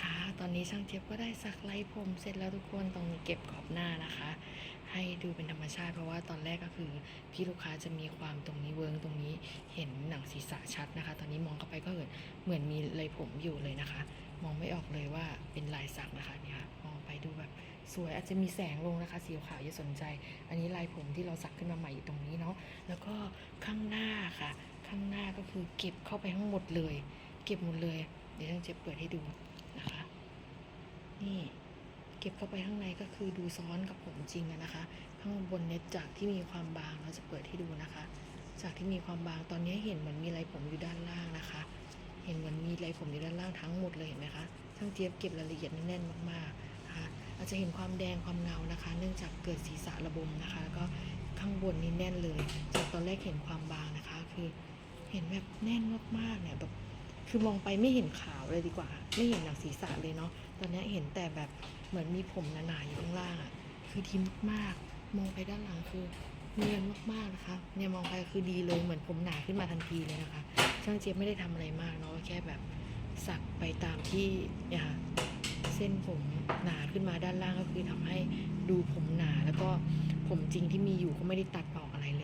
คะตอนนี้ช่างเจี๊ยบก็ได้สักไล่ผมเสร็จแล้วทุกคนตรงเก็บขอบหน้านะคะ ให้ดูเป็นธรรมชาติเพราะว่าตอนแรกก็คือพี่ลูกค้าจะมีความตรงนี้เวิงตรงนี้เห็นหนังศีรษะชัดนะคะ ตอนนี้มองเข้าไปก็เห็นเหมือนมีเลยผมอยู่เลยนะคะ มองไม่ออกเลยว่าเป็นลายสักนะคะเนี่ยค่ะมองไปดูแบบสวยอาจจะมีแสงลงนะคะสีขาวอย่าสนใจ อันนี้ลายผมที่เราสักขึ้นมาใหม่อยู่ตรงนี้เนาะแล้วก็ข้างหน้าค่ะ ข้างหน้าก็คือเก็บเข้าไปทั้งหมดเลย เก็บหมดเลย เดี๋ยวช่างเจี๊ยบเปิดให้ดู เก็บเข้าไปข้างในก็คือดูซ้อนกับผมจริงนะคะ ข้างบนเนี่ยจากที่มีความบางเราจะเปิดให้ดูนะคะ จากที่มีความบางตอนนี้เห็นเหมือนมีไรผมอยู่ด้านล่างนะคะ เห็นเหมือนมีไรผมอยู่ด้านล่างทั้งหมดเลยเห็นไหมคะช่างเจี๊ยบเก็บรายละเอียดแน่นๆมากๆนะคะอาจจะเห็นความแดงความเงานะคะ เนื่องจากเกิดศีรษะระบมนะคะ แล้วก็ข้างบนนี่แน่นเลยจากตอนแรกเห็นความบางนะคะ คือเห็นแบบแน่นมากๆเนี่ยแบบ คือมองไปไม่เห็นขาวเลยดีกว่า ไม่เห็นหนังศีรษะเลยเนาะตอนนี้เห็นแต่แบบเหมือนมีผมหนาๆอยู่ข้างล่างอะ่ะคือดีมากๆ มองไปด้านหลังคือเนียนมากๆนะคะเนี่ยมองไปคือดีเลยเหมือนผมหนาขึ้นมาทันทีเลยนะคะช่างเจี๊ยบไม่ได้ทำอะไรมากเนาะแค่แบบสักไปตามที่เนี่ยค่ะเส้นผมหนาขึ้นมาด้านล่างก็คือทำให้ดูผมหนาแล้วก็ผมจริงที่มีอยู่ก็ไม่ได้ตัดออกอะไรเลย